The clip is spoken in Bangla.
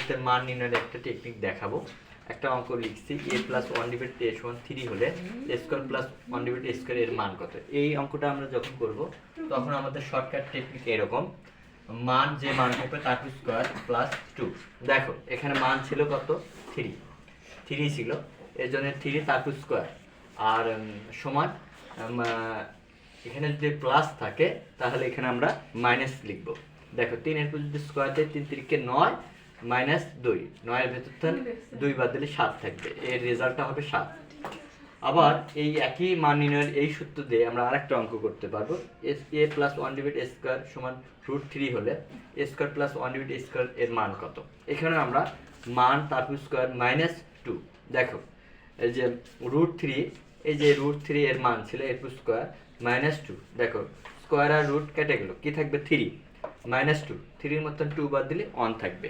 এতে মান নির্ণয়ের একটা টেকনিক দেখাবো। একটা অঙ্ক লিখছি a plus one divide a সমান থ্রি হলে square plus one divide a square এর মান কত? এই অঙ্কটা আমরা যখন করব, তখন আমাদের শর্টকাট টেকনিক এরকম। মান যে মান হবে তার স্কোয়ার প্লাস টু দেখো, এখানে মান ছিল কত? থ্রি থ্রি ছিল। এর জন্য থ্রি তার স্কোয়ার আর সমান এখানে যদি প্লাস থাকে, তাহলে এখানে আমরা মাইনাস লিখব। দেখো, তিনের যদি স্কোয়ার দেয়, তিন তিরিকে নয় মাইনাস দুই। নয়ের ভেতর থেকে দুই বাদ দিলে সাত থাকবে। এর রেজাল্টটা হবে সাত। আবার এই একই মান নির্ণয়ের এই সূত্র দিয়ে আমরা আরেকটা অঙ্ক করতে পারব। S a plus one divide a square সমান রুট থ্রি হলে a square plus one divide a square এর মান কত? এখানে আমরা মান তারপর স্কোয়ার মাইনাস টু দেখো এই যে রুট থ্রি এই যে রুট থ্রি এর মান ছিল এর স্কোয়ার মাইনাস টু দেখো স্কোয়ার আর রুট কেটে গেল। কি থাকবে? থ্রি মাইনাস টু থ্রির মতন টু বাদ দিলে ওয়ান থাকবে।